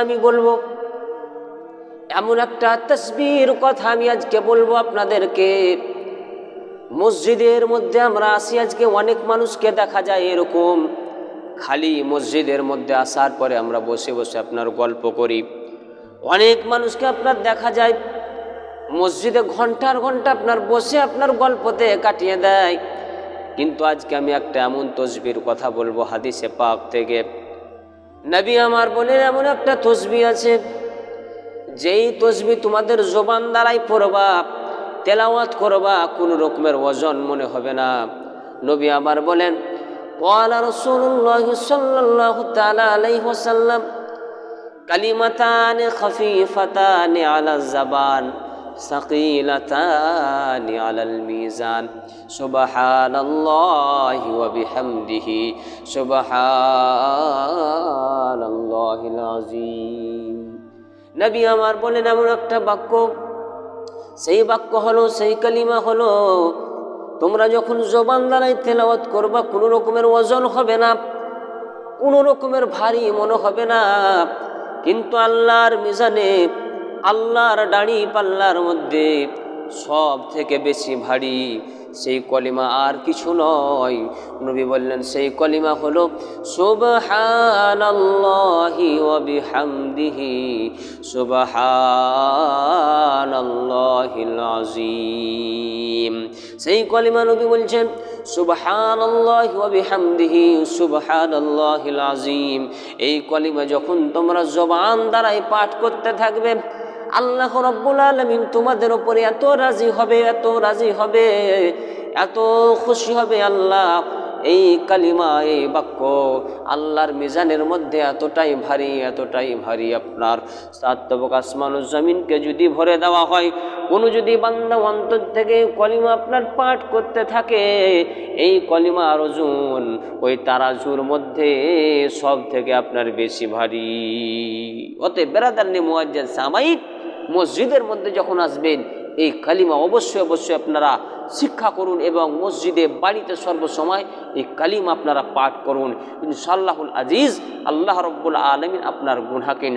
আমি বলব, এমন একটা তসবির কথা আমি আজকে বলব আপনাদেরকে। মসজিদের মধ্যে আমরা আসি, আজকে অনেক মানুষকে দেখা যায় এরকম। খালি মসজিদের মধ্যে আসার পরে আমরা বসে বসে আপনার গল্প করি। অনেক মানুষকে আপনার দেখা যায়, মসজিদে ঘণ্টার ঘণ্টা আপনার বসে আপনার গল্পতে কাটিয়ে দেয়। কিন্তু আজকে আমি একটা এমন তসবির কথা বলব, হাদিসে পাক থেকে। নবী আমার বলেন এমন একটা তসবি আছে, যেই তসবি তোমাদের জোবান দ্বারাই পড়বা, তেলাওয়াত করবা, কোনো রকমের ওজন মনে হবে না। নবী আমার বলেন ওয়ালা রসুল্লাহ সাল্লাহ তালা কালিমাতান আলা জাবান ثقيلتان على الميزان سبحان الله وبحمده سبحان الله العظيم নবী আমার বলেন এমন একটা বাক্য সেই বাক্য হলো সেই কালিমা হলো তোমরা যখন জবান দ্বারাই তেলাওয়াত করবা কোনো রকমের ওজন হবে না কোনো রকমের ভারী মনে হবে না কিন্তু আল্লাহর মিজানে আল্লাহর দাড়ি পাল্লার মধ্যে সব থেকে বেশি ভারী। সেই কলিমা আর কিছু নয়। নবী বললেন, সেই কলিমা হলো, সুবহানাল্লাহি ওয়া সেই কলিমা নবী বলছেন, সুবহানাল্লাহি ওয়া এই কলিমা যখন তোমরা জবান দ্বারাই পাঠ করতে থাকবে আল্লাহ রব্বুল আলমিন তোমাদের ওপরে এত রাজি হবে, এত রাজি হবে, এত খুশি হবে আল্লাহ। এই কালিমা, এই বাক্য আল্লাহর মিজানের মধ্যে এতটাই ভারী এতটাই ভারী আপনার। সাত্তবক আসমানুর জমিনকে যদি ভরে দেওয়া হয়, কোনো যদি বান্দা অন্তর থেকে কলিমা আপনার পাঠ করতে থাকে, এই কলিমার ওজন ওই তারাজুর মধ্যে সব থেকে আপনার বেশি ভারী। অতএব বেড়াদার নে মুয়াজ্জাল সামাইক মসজিদের মধ্যে যখন আসবেন, এই কালিমা অবশ্যই অবশ্যই আপনারা শিক্ষা করুন এবং মসজিদে বাড়িতে সর্বসময় এই কালিমা আপনারা পাঠ করুন। ইনশাল্লাহুল আজিজ, আল্লাহ রব্বুল আলমিন আপনার গুনহাকে